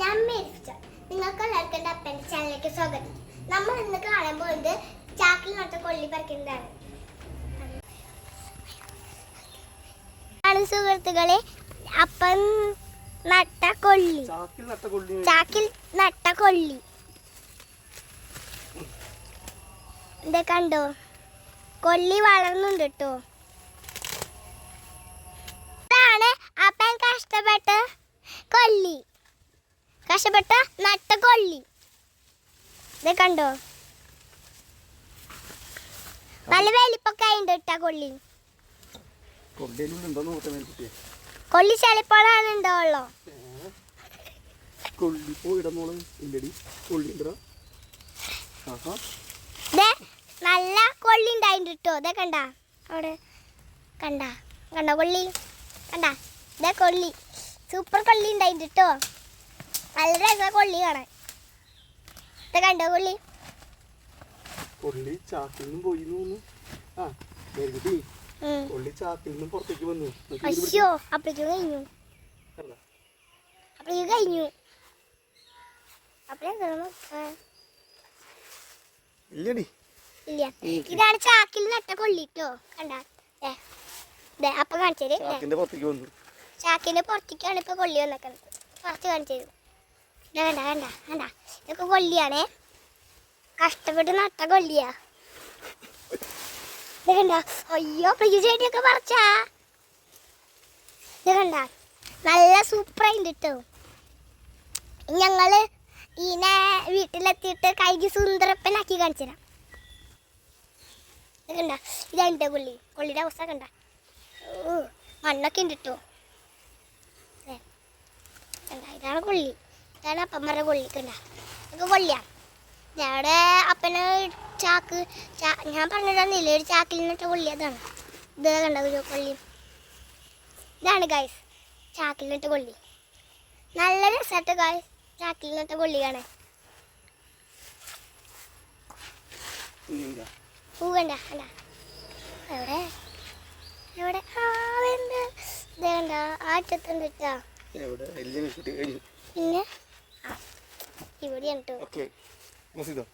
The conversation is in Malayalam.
ഞാൻ മേരിച്ച നിങ്ങൾക്ക് എല്ലാവർക്കും എന്റെ അപ്പന്റെ ചാനലിലേക്ക് സ്വാഗതം. നമ്മൾ ഇന്ന് കാണാൻ പോകുന്നത് ചാക്കിൽ നട്ട കൊള്ളി പറിക്കുന്നതാണ്. ആണ് സുഹൃത്തുക്കളെ അപ്പൻ നട്ട കൊള്ളി. ചാക്കിൽ നട്ട കൊള്ളി ഇത് കണ്ടോ? കൊള്ളി വളർന്നുണ്ട് കേട്ടോ. അപ്പൻ കഷ്ടപ്പെട്ട കഷ്ടപ്പെട്ട നട്ട കൊള്ളി. ഇത് കണ്ടോ? നല്ല വലിപ്പൊക്കെ ഉണ്ട് കൊള്ളി കൊള്ളി ചിലപ്പോഴാണ് കൊള്ളി പോയിടന്നോളം ഇല്ലടി. കൊള്ളി ഉണ്ടോ? ദേ നല്ല കൊള്ളി ഉണ്ടായിട്ടുണ്ട് കേട്ടോ ഇതേ കണ്ട. അവിടെ. കണ്ട. കണ്ട കൊള്ളി? കണ്ട. ഇതേ കൊള്ളി. സൂപ്പർ കൊള്ളി ഉണ്ടായിട്ടോ കേട്ടോ നല്ല രസ കൊള്ളി കാണാൻ. ഇത് കണ്ടോ കൊള്ളി? കൊള്ളി ചാക്കിൽ നിന്നും പോയി തോന്നുന്നു. ആ മേൽക്കുട്ടി കൊള്ളി ചാക്കിൽ നിന്നും പുറത്തേക്ക് വന്നു. അയ്യോ അപ്പഴേക്കും കഴിഞ്ഞു. അപ്പഴേക്കും കഴിഞ്ഞു. അപ്പോഴേ ഇല്ലടി. ഇല്ല. ഇതാണ് ചാക്കിൽ നട്ട കൊള്ളി കേട്ടോ കണ്ട? ദേ. ദേ അപ്പൊ കാണിച്ചത് ചാക്കിന്റെ പുറത്തേക്ക് വന്നു. ചാക്കിന്റെ പുറത്തേക്കാണ് ഇപ്പൊ കൊള്ളി വന്നേക്കുന്നത് കുറച്ച് കാണിച്ചത് വേണ്ട വേണ്ട കണ്ട ഇതൊക്കെ കൊള്ളിയാണേ. കഷ്ടപ്പെട്ട് നട്ട കൊള്ളിയാ. ഇത് കണ്ട അയ്യോ പ്രിയ ചെടിയൊക്കെ പറിച്ചാ. ഇത് കണ്ട നല്ല സൂപ്പറായിട്ട് കേട്ടോ ഞങ്ങൾ ഈനെ വീട്ടിലെത്തിയിട്ട് കൈകി സുന്ദരപ്പനാക്കി കാണിച്ചു തരാം ഇത് കണ്ട ഇതായിട്ട് കൊള്ളി കൊള്ളിയുടെ അവസ്ഥ കണ്ട. മണ്ണൊക്കെ ഉണ്ട് ഇതാണ് കൊള്ളി. ഇതാണ് അപ്പന്മാരെ കൊള്ളി എനിക്ക് കൊള്ളിയാ. ഞങ്ങളുടെ അപ്പനെ ചാക്ക് ചാ- ഞാൻ പറഞ്ഞിരുന്നില്ലേ ഒരു ചാക്കിൽ നിന്നിട്ട് കൊള്ളി അതാണ് ഇത് കണ്ട ഒരു കൊള്ളി. ഇതാണ് ഗൈസ് ചാക്കിൽ നിന്നിട്ട് കൊള്ളി. നല്ല രസമായിട്ട് ഗൈസ് ചാക്കിൽ നിന്നിട്ട് കൊള്ളി കാണാൻ. എവിടെ? എവിടെ? ആ വേണ്ട ഇതേണ്ട ആ അറ്റത്തുണ്ട് കിട്ടാ എവിടെ? എല്ലാം കിട്ടി കഴിഞ്ഞു. Diento. Okay. Mosito.